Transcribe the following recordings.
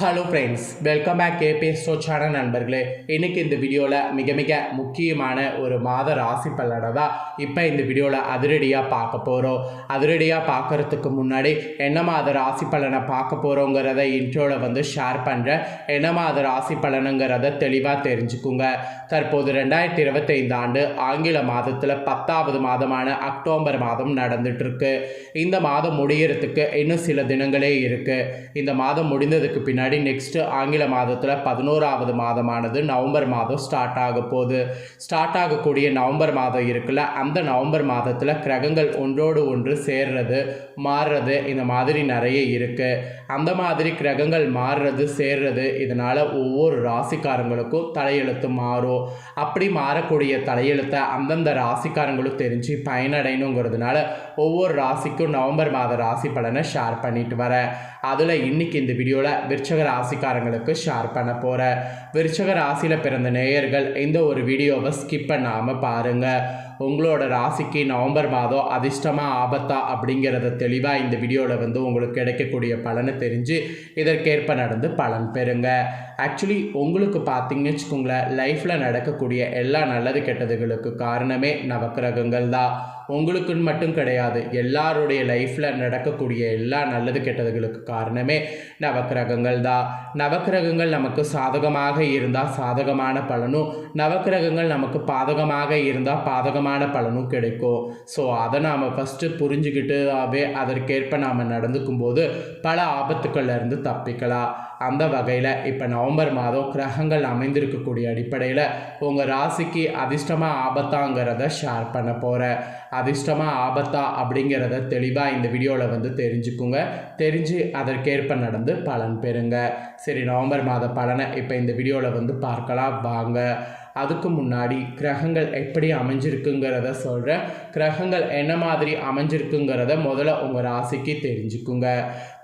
Hello friends welcome back கேபி சோச்சான நண்பர்களே இன்றைக்கி இந்த வீடியோவில் மிக மிக முக்கியமான ஒரு மாத ராசி பலனை தான் இப்போ இந்த வீடியோவில் அதிரடியாக பார்க்க போகிறோம் அதிரடியாக பார்க்கறதுக்கு முன்னாடி என்ன மாத ராசி பலனை பார்க்க போகிறோங்கிறத இன்ட்ரோவில் வந்து ஷேர் பண்ணுறேன் என்ன மாத ராசி பலனுங்கிறத தெளிவாக தெரிஞ்சுக்குங்க. தற்போது ரெண்டாயிரத்தி இருபத்தைந்து ஆண்டு ஆங்கில மாதத்தில் பத்தாவது மாதமான அக்டோபர் மாதம் நடந்துட்டுருக்கு. இந்த மாதம் முடியறதுக்கு இன்னும் சில தினங்களே இருக்குது இந்த மாதம் முடிந்ததுக்கு பின்னாடி நெக்ஸ்ட்டு ஆங்கில மாதத்தில் பதினோராவது மாதமானது நவம்பர் மாதம் ஸ்டார்ட் ஆக போகுது. ஸ்டார்ட் ஆகக்கூடிய நவம்பர் மாதம் இருக்குல்ல அந்த நவம்பர் மாதத்தில் கிரகங்கள் ஒன்றோடு ஒன்று சேர்றது மாறுறது இந்த மாதிரி நிறைய இருக்குது அந்த மாதிரி கிரகங்கள் மாறுறது சேர்றது இதனால் ஒவ்வொரு ராசிக்காரங்களுக்கும் தலையெழுத்து மாறும். அப்படி மாறக்கூடிய தலையெழுத்தை அந்தந்த ராசிக்காரங்களும் தெரிஞ்சு பயனடையணுங்கிறதுனால ஒவ்வொரு ராசிக்கும் நவம்பர் மாத ராசி பலனை ஷேர் பண்ணிட்டு வரேன். அதில் இன்னைக்கு இந்த வீடியோவில் விருச்சக ராசிக்காரங்களுக்கு ஷேர் பண்ண போகிறேன் விருச்சக ராசியில் பிறந்த நேயர்கள் இந்த ஒரு வீடியோவை ஸ்கிப் பண்ணாமல் பாருங்கள் உங்களோட ராசிக்கு நவம்பர் மாதம் அதிர்ஷ்டமாக ஆபத்தா அப்படிங்கிறத தெளிவாக இந்த வீடியோவில் வந்து உங்களுக்கு கிடைக்கக்கூடிய பலனை தெரிஞ்சு இதற்கேற்ப நடந்து பலன் பெறுங்க. ஆக்சுவலி உங்களுக்கு பார்த்தீங்கன்னு வச்சுக்கோங்களேன் லைஃப்பில் நடக்கக்கூடிய எல்லா நல்லது கெட்டதுகளுக்கு காரணமே நவக்கிரகங்கள் தான். உங்களுக்குன்னு மட்டும் கிடையாது எல்லாருடைய லைஃப்பில் நடக்கக்கூடிய எல்லா நல்லது கெட்டதுகளுக்கு காரணமே நவக்கிரகங்கள் தான். நவக்கிரகங்கள் நமக்கு சாதகமாக இருந்தால் சாதகமான பலனும் நவக்கிரகங்கள் நமக்கு பாதகமாக இருந்தால் பாதகமான பலனும் கிடைக்கும். ஸோ அதை நாம் ஃபஸ்ட்டு புரிஞ்சுக்கிட்டாவே அதற்கேற்ப நாம் நடந்துக்கும் போது பல ஆபத்துக்கள்லேருந்து தப்பிக்கலாம். அந்த வகையில் இப்போ நவம்பர் மாதம் கிரகங்கள் அமைந்திருக்கக்கூடிய அடிப்படையில் உங்கள் ராசிக்கு அதிர்ஷ்டமாக ஆபத்தாங்கிறத ஷேர் பண்ண போகிறேன் அதிர்ஷ்டமாக ஆபத்தா அப்படிங்கிறத தெளிவாக இந்த வீடியோவில் வந்து தெரிஞ்சுக்குங்க. தெரிஞ்சு அதற்கேற்ப நடந்து பலன் பெறுங்க. சரி நவம்பர் மாத பலனை இப்போ இந்த வீடியோவில் வந்து பார்க்கலாம். வாங்க. அதுக்கு முன்னாடி கிரகங்கள் எப்படி அமைஞ்சிருக்குங்கிறத சொல்கிறேன் கிரகங்கள் என்ன மாதிரி அமைஞ்சிருக்குங்கிறத முதல்ல உங்கள் ராசிக்கு தெரிஞ்சுக்குங்க.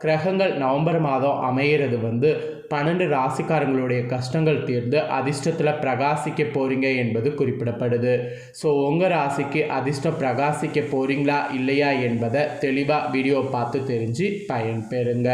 கிரகங்கள் நவம்பர் மாதம் அமையிறது வந்து பன்னெண்டு ராசிக்காரங்களுடைய கஷ்டங்கள் தீர்ந்து அதிர்ஷ்டத்தில் பிரகாசிக்க போகிறீங்க என்பது குறிப்பிடப்படுது. ஸோ உங்கள் ராசிக்கு அதிர்ஷ்டம் பிரகாசிக்க போகிறீங்களா இல்லையா என்பதை தெளிவாக வீடியோ பார்த்து தெரிஞ்சு பயன்பெறுங்க.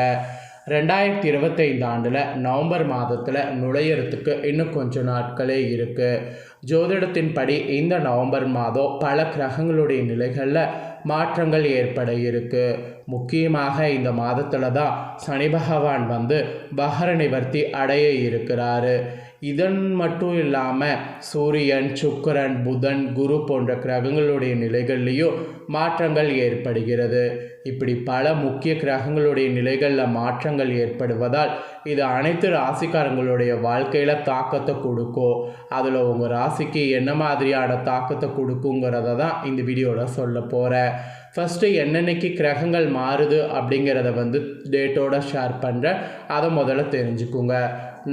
ரெண்டாயிரத்தி இருபத்தைந்து ஆண்டில் நவம்பர் மாதத்தில் நுழையிறதுக்கு இன்னும் கொஞ்சம் நாட்களே இருக்குது ஜோதிடத்தின்படி இந்த நவம்பர் மாதம் பல கிரகங்களுடைய நிலைகளில் மாற்றங்கள் ஏற்பட இருக்குது முக்கியமாக இந்த மாதத்தில் தான் சனி பகவான் வந்து பகர நிவர்த்தி அடைய இருக்கிறாரு. இதன் மட்டும் இல்லாமல் சூரியன் சுக்கரன் புதன் குரு போன்ற கிரகங்களுடைய நிலைகள்லேயும் மாற்றங்கள் ஏற்படுகிறது. இப்படி பல முக்கிய கிரகங்களுடைய நிலைகளில் மாற்றங்கள் ஏற்படுவதால் இது அனைத்து ராசிக்காரங்களுடைய வாழ்க்கையில் தாக்கத்தை கொடுக்கும் அதில் உங்கள் ராசிக்கு என்ன மாதிரியான தாக்கத்தை கொடுக்குங்கிறத தான் இந்த வீடியோவில் சொல்ல போகிறேன் ஃபஸ்ட்டு என்னென்னைக்கு கிரகங்கள் மாறுது அப்படிங்கிறத வந்து டேட்டோட ஷேர் பண்ணுறேன் அதை முதல்ல தெரிஞ்சுக்குங்க.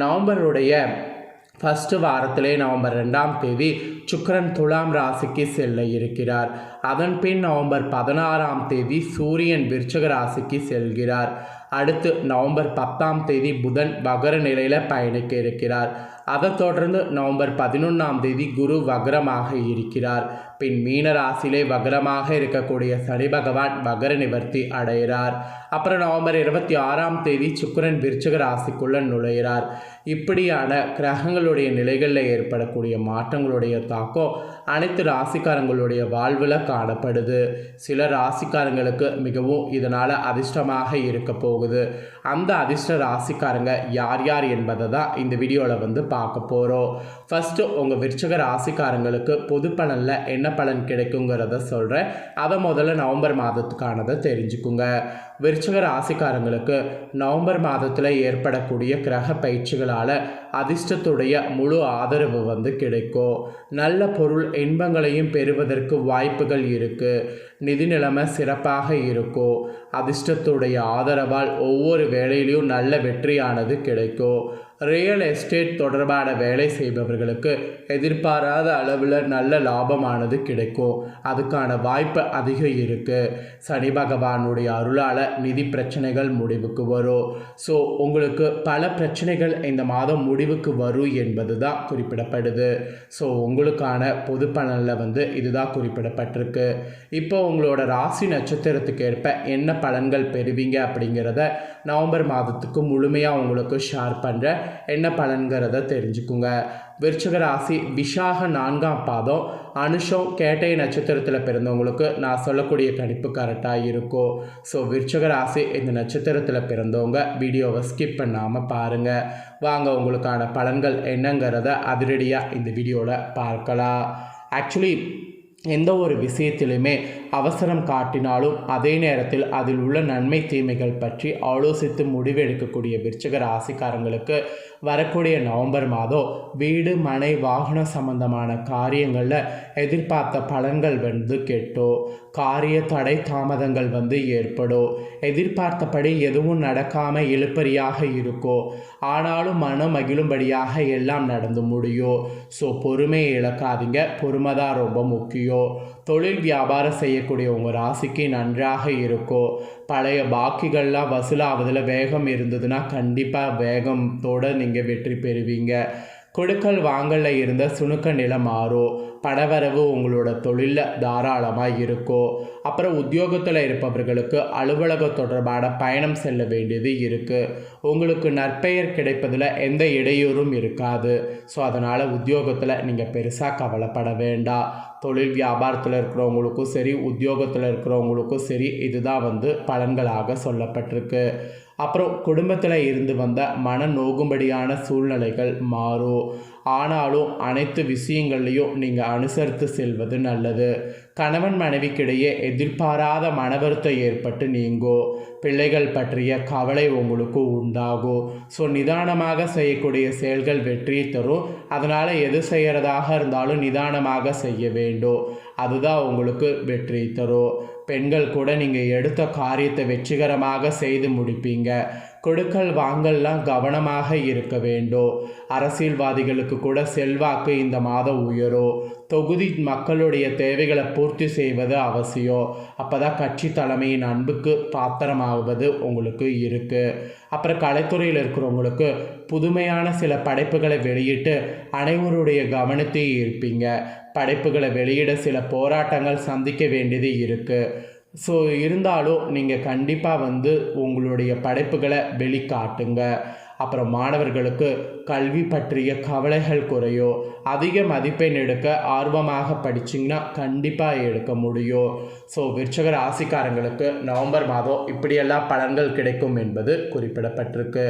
நவம்பருடைய ஃபஸ்ட்டு வாரத்திலே நவம்பர் ரெண்டாம் தேதி சுக்கரன் துலாம் ராசிக்கு செல்ல இருக்கிறார். அதன் பின் நவம்பர் பதினாறாம் தேதி சூரியன் விருச்சக ராசிக்கு செல்கிறார். அடுத்து நவம்பர் பத்தாம் தேதி புதன் வகர நிலையில் பயணிக்க இருக்கிறார். அதைத் தொடர்ந்து நவம்பர் பதினொன்றாம் தேதி குரு வக்ரமாக இருக்கிறார். பின் மீன ராசியிலே வக்ரமாக இருக்கக்கூடிய சனி பகவான் வக்ர நிவர்த்தி அடைகிறார். அப்புறம் நவம்பர் இருபத்தி ஆறாம் தேதி சுக்கிரன் விருச்சக ராசிக்குள்ள நுழைகிறார். இப்படியான கிரகங்களுடைய நிலைகளில் ஏற்படக்கூடிய மாற்றங்களுடைய தாக்கம் அனைத்து ராசிக்காரங்களுடைய வாழ்வில் காணப்படுது. சில ராசிக்காரங்களுக்கு மிகவும் இதனால் அதிர்ஷ்டமாக இருக்க போகுது. அந்த அதிர்ஷ்ட ராசிக்காரங்க யார் யார் என்பதை தான் இந்த வீடியோவில் வந்து பார்க்க போகிறோம் ஃபஸ்ட்டு உங்கள் விருச்சக ராசிக்காரங்களுக்கு பொது பலனில் என்ன பலன் கிடைக்குங்கிறத சொல்கிறேன் அதை முதல்ல நவம்பர் மாதத்துக்கானதை தெரிஞ்சுக்குங்க. விருச்சக ராசிக்காரங்களுக்கு நவம்பர் மாதத்தில் ஏற்படக்கூடிய கிரக பயிற்சிகளால் அதிர்ஷ்டத்துடைய முழு ஆதரவு வந்து கிடைக்கும். நல்ல பொருள் இன்பங்களையும் பெறுவதற்கு வாய்ப்புகள் இருக்குது நிதி நிலைமை சிறப்பாக இருக்கும். அதிர்ஷ்டத்துடைய ஆதரவால் ஒவ்வொரு வேலையிலையும் நல்ல வெற்றியானது கிடைக்கும். ரியல் எஸ்டேட் தொடர்பான வேலை செய்பவர்களுக்கு எதிர்பாராத அளவில் நல்ல லாபமானது கிடைக்கும். அதுக்கான வாய்ப்பு அதிகம் இருக்குது சனி பகவானுடைய அருளால் நிதி பிரச்சனைகள் முடிவுக்கு வரும். ஸோ உங்களுக்கு பல பிரச்சனைகள் இந்த மாதம் முடிவுக்கு வரும் என்பது தான் குறிப்பிடப்படுது. ஸோ உங்களுக்கான பொது பலனில் வந்து இதுதான் குறிப்பிடப்பட்டிருக்கு. இப்போ உங்களோட ராசி நட்சத்திரத்துக்கு ஏற்ப என்ன பலன்கள் பெறுவீங்க அப்படிங்கிறத நவம்பர் மாதத்துக்கு முழுமையாக உங்களுக்கு ஷேர் பண்ணுறேன் என்ன பலன்கிறத தெரிஞ்சுக்குங்க. விருச்சிக ராசி விஷாக நான்காம் பாதம். அனுஷம் கேட்டை நட்சத்திரத்தில் பிறந்தவங்களுக்கு நான் சொல்லக்கூடிய கணிப்பு கரெக்டாக இருக்கும் ஸோ விருச்சிக ராசி இந்த நட்சத்திரத்தில் பிறந்தவங்க வீடியோவை ஸ்கிப் பண்ணாமல் பாருங்கள் வாங்க உங்களுக்கான பலன்கள் என்னங்கிறத அதிரடியாக இந்த வீடியோவில் பார்க்கலாம். ஆக்சுவலி எந்த ஒரு விஷயத்திலுமே அவசரம் காட்டினாலும் அதே நேரத்தில் அதில் உள்ள நன்மை தீமைகள் பற்றி ஆலோசித்து முடிவெடுக்கக்கூடிய விருச்சக ராசிக்காரங்களுக்கு வரக்கூடிய நவம்பர் மாதம் வீடு மனை வாகன சம்பந்தமான காரியங்களில் எதிர்பார்த்த பலன்கள் வந்து கெட்டோ காரிய தடை தாமதங்கள் வந்து ஏற்படும். எதிர்பார்த்தபடி எதுவும் நடக்காமல் இழுப்பறியாக இருக்கோ ஆனாலும் மனம் மகிழும்படியாக எல்லாம் நடந்து முடியும். ஸோ பொறுமையை இழக்காதீங்க. பொறுமை தான் ரொம்ப முக்கியம். தொழில் வியாபாரம் செய்யக்கூடிய உங்கள் ராசிக்கு நன்றாக இருக்கும் பழைய பாக்கிகள்லாம் வசூலாவதில் வேகம் இருந்ததுன்னா கண்டிப்பாக வேகத்தோடு நீங்கள் வெற்றி பெறுவீங்க. கொடுக்கல் வாங்கலில் இருந்த சுணுக்க நிலம் மாறும் பணவரவு உங்களோட தொழிலில் தாராளமாக இருக்கும் அப்புறம் உத்தியோகத்தில் இருப்பவர்களுக்கு அலுவலக தொடர்பான பயணம் செல்ல வேண்டியது இருக்குது உங்களுக்கு நற்பெயர் கிடைப்பதில் எந்த இடையூறும் இருக்காது. ஸோ அதனால் உத்தியோகத்தில் நீங்கள் பெருசாக கவலைப்பட வேண்டாம். தொழில் வியாபாரத்தில் இருக்கிறவங்களுக்கும் சரி உத்தியோகத்தில் இருக்கிறவங்களுக்கும் சரி இதுதான் வந்து பலன்களாக சொல்லப்பட்டிருக்கு. அப்புறம் குடும்பத்தில் இருந்து வந்த மன நோகும்படியான சூழ்நிலைகள் மாறும். ஆனாலும் அனைத்து விஷயங்கள்லையும் நீங்கள் அனுசரித்து செல்வது நல்லது. கணவன் மனைவிக்கிடையே எதிர்பாராத மனவருத்தம் ஏற்பட்டு நீங்கோ பிள்ளைகள் பற்றிய கவலை உங்களுக்கு உண்டாகும் ஸோ நிதானமாக செய்யக்கூடிய செயல்கள் வெற்றி தரும். அதனால் எது செய்கிறதாக இருந்தாலும் நிதானமாக செய்ய வேண்டும் அதுதான் உங்களுக்கு வெற்றி தரும். பெண்கள் கூட நீங்கள் எடுத்த காரியத்தை வெற்றிகரமாக செய்து முடிப்பீங்க. கொடுக்கல் வாங்கல்லாம் கவனமாக இருக்க வேண்டும் அரசியல்வாதிகளுக்கு கூட செல்வாக்கு இந்த மாதம் உயரும் தொகுதி மக்களுடைய தேவைகளை பூர்த்தி செய்வது அவசியம் அப்போ தான் கட்சி தலைமையின் அன்புக்கு பாத்திரமாகுவது உங்களுக்கு இருக்குது அப்புறம் கலைத்துறையில் இருக்கிறவங்களுக்கு புதுமையான சில படைப்புகளை வெளியிட்டு அனைவருடைய கவனத்தை ஈர்ப்பீங்க. படைப்புகளை வெளியிட சில போராட்டங்கள் சந்திக்க வேண்டியது இருக்குது ஸோ இருந்தாலும் நீங்கள் கண்டிப்பாக வந்து உங்களுடைய படைப்புகளை வெளிக்காட்டுங்க. அப்புறம் மாணவர்களுக்கு கல்வி பற்றிய கவலைகள் குறையும் அதிக மதிப்பெண் எடுக்க ஆர்வமாக படிச்சிங்கன்னா கண்டிப்பாக எடுக்க முடியும். ஸோ விருச்சக ராசிக்காரங்களுக்கு நவம்பர் மாதம் இப்படியெல்லாம் பலன்கள் கிடைக்கும் என்பது குறிப்பிடப்பட்டிருக்கு.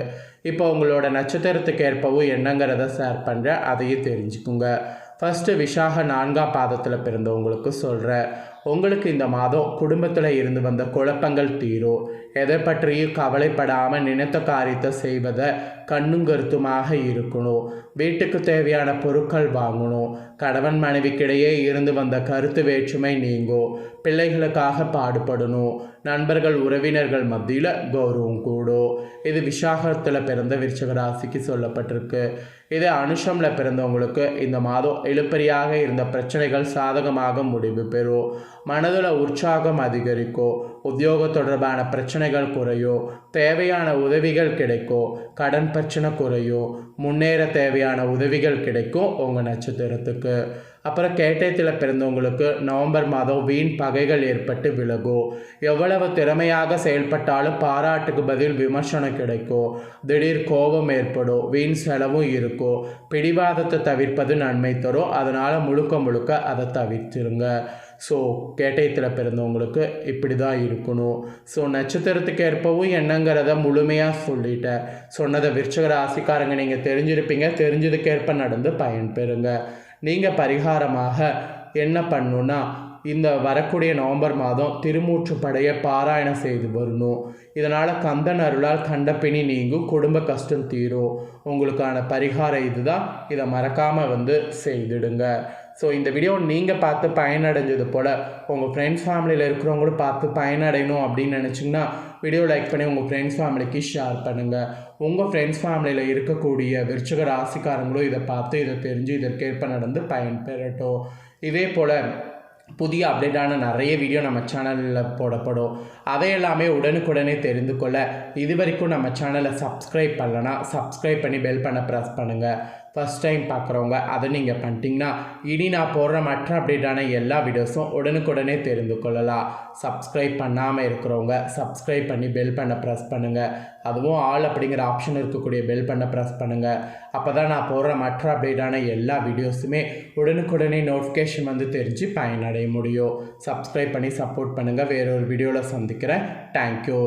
இப்போ உங்களோட நட்சத்திரத்துக்கு ஏற்பவும் என்னங்கிறத ஷேர் பண்ணுறேன் அதையும் தெரிஞ்சுக்குங்க. ஃபஸ்ட்டு விஷாக நான்காம் பாதத்தில் பிறந்தவங்களுக்கு சொல்கிறேன் உங்களுக்கு இந்த மாதம் குடும்பத்தில் இருந்து வந்த குழப்பங்கள் தீரும். எதை பற்றியும் கவலைப்படாமல் நினைத்த காரியத்தை செய்வதை கண்ணும் கருத்துமாக இருக்கணும். வீட்டுக்கு தேவையான பொருட்கள் வாங்கணும். கணவன் மனைவிக்கிடையே இருந்து வந்த கருத்து வேற்றுமை நீங்கும். பிள்ளைகளுக்காக பாடுபடணும். நண்பர்கள் உறவினர்கள் மத்தியில் கௌரவம் கூடும். இது விசாகத்தில் பிறந்த விருச்சகராசிக்கு சொல்லப்பட்டிருக்கு. இது அனுஷமில் பிறந்தவங்களுக்கு இந்த மாதம் இழுப்பறியாக இருந்த பிரச்சனைகள் சாதகமாக முடிவு பெறும். மனதில் உற்சாகம் அதிகரிக்கும் உத்தியோக தொடர்பான பிரச்சனைகள் குறையும் தேவையான உதவிகள் கிடைக்கும் கடன் பிரச்சனை குறையும் முன்னேற தேவையான உதவிகள் கிடைக்கும் உங்கள் நட்சத்திரத்துக்கு. அப்புறம் கேட்டயத்தில் பிறந்தவங்களுக்கு நவம்பர் மாதம் வீண் பகைகள் ஏற்பட்டு விலகும் எவ்வளவு திறமையாக செயல்பட்டாலும் பாராட்டுக்கு பதில் விமர்சனம் கிடைக்கும் திடீர் கோபம் ஏற்படும் வீண் செலவும் இருக்கும் பிடிவாதத்தை தவிர்ப்பது நன்மை தரும். அதனால் முழுக்க முழுக்க அதை தவிர்த்துருங்க. ஸோ கேட்டயத்தில் பிறந்தவங்களுக்கு இப்படி தான் இருக்கணும். ஸோ நட்சத்திரத்துக்கு ஏற்பவும் என்னங்கிறத முழுமையாக சொல்லிட்டேன் சொன்னதை விருச்சக ராசிக்காரங்க நீங்கள் தெரிஞ்சிருப்பீங்க. தெரிஞ்சதுக்கேற்ப நடந்து பயன் பெறுங்க. நீங்கள் பரிகாரமாக என்ன பண்ணுன்னா இந்த வரக்கூடிய நவம்பர் மாதம் திருமூற்று படையை பாராயணம் செய்து வரணும். இதனால் கந்தன் அருளால் கண்டப்பிணி நீங்கும் குடும்ப கஷ்டம் தீரும். உங்களுக்கான பரிகாரம் இதுதான். இதை மறக்காமல் வந்து செய்திடுங்க. ஸோ இந்த வீடியோ நீங்கள் பார்த்து பயனடைஞ்சது போல் உங்கள் ஃப்ரெண்ட்ஸ் ஃபேமிலியில் இருக்கிறவங்களும் பார்த்து பயனடையணும் அப்படின்னு நினச்சிங்கன்னா வீடியோ லைக் பண்ணி உங்கள் ஃப்ரெண்ட்ஸ் ஃபேமிலிக்கு ஷேர் பண்ணுங்கள் உங்கள் ஃப்ரெண்ட்ஸ் ஃபேமிலியில் இருக்கக்கூடிய விருச்சக ராசிக்காரங்களும் இதை பார்த்து இதை தெரிஞ்சு இதற்கேற்ப நடந்து பயன்பெறட்டும். இதே போல் புதிய அப்டேட்டான நிறைய வீடியோ நம்ம சேனலில் போடப்படும். அதை எல்லாமே உடனுக்குடனே தெரிந்து கொள்ள இது வரைக்கும் நம்ம சேனலை சப்ஸ்கிரைப் பண்ணலன்னா சப்ஸ்கிரைப் பண்ணி பெல் பண்ண ப்ரெஸ் பண்ணுங்கள் ஃபஸ்ட் டைம் பார்க்குறவங்க அதை நீங்கள் பண்ணிட்டீங்கன்னா இனி நான் போடுற மற்ற அப்டேட்டான எல்லா வீடியோஸும் உடனுக்குடனே தெரிந்து கொள்ளலாம். சப்ஸ்கிரைப் பண்ணாமல் இருக்கிறவங்க சப்ஸ்கிரைப் பண்ணி பெல் பண்ண ப்ரெஸ் பண்ணுங்கள் அதுவும் ஆல் அப்படிங்கிற ஆப்ஷன் இருக்கக்கூடிய பெல் பண்ண ப்ரெஸ் பண்ணுங்கள் அப்போ தான் நான் போடுற மற்ற அப்டேட்டான எல்லா வீடியோஸுமே உடனுக்குடனே நோட்டிஃபிகேஷன் வந்து தெரிஞ்சு பயனடைய முடியும். சப்ஸ்கிரைப் பண்ணி சப்போர்ட் பண்ணுங்கள் வேறொரு வீடியோவில் சந்திக்கிறேன். தேங்க்யூ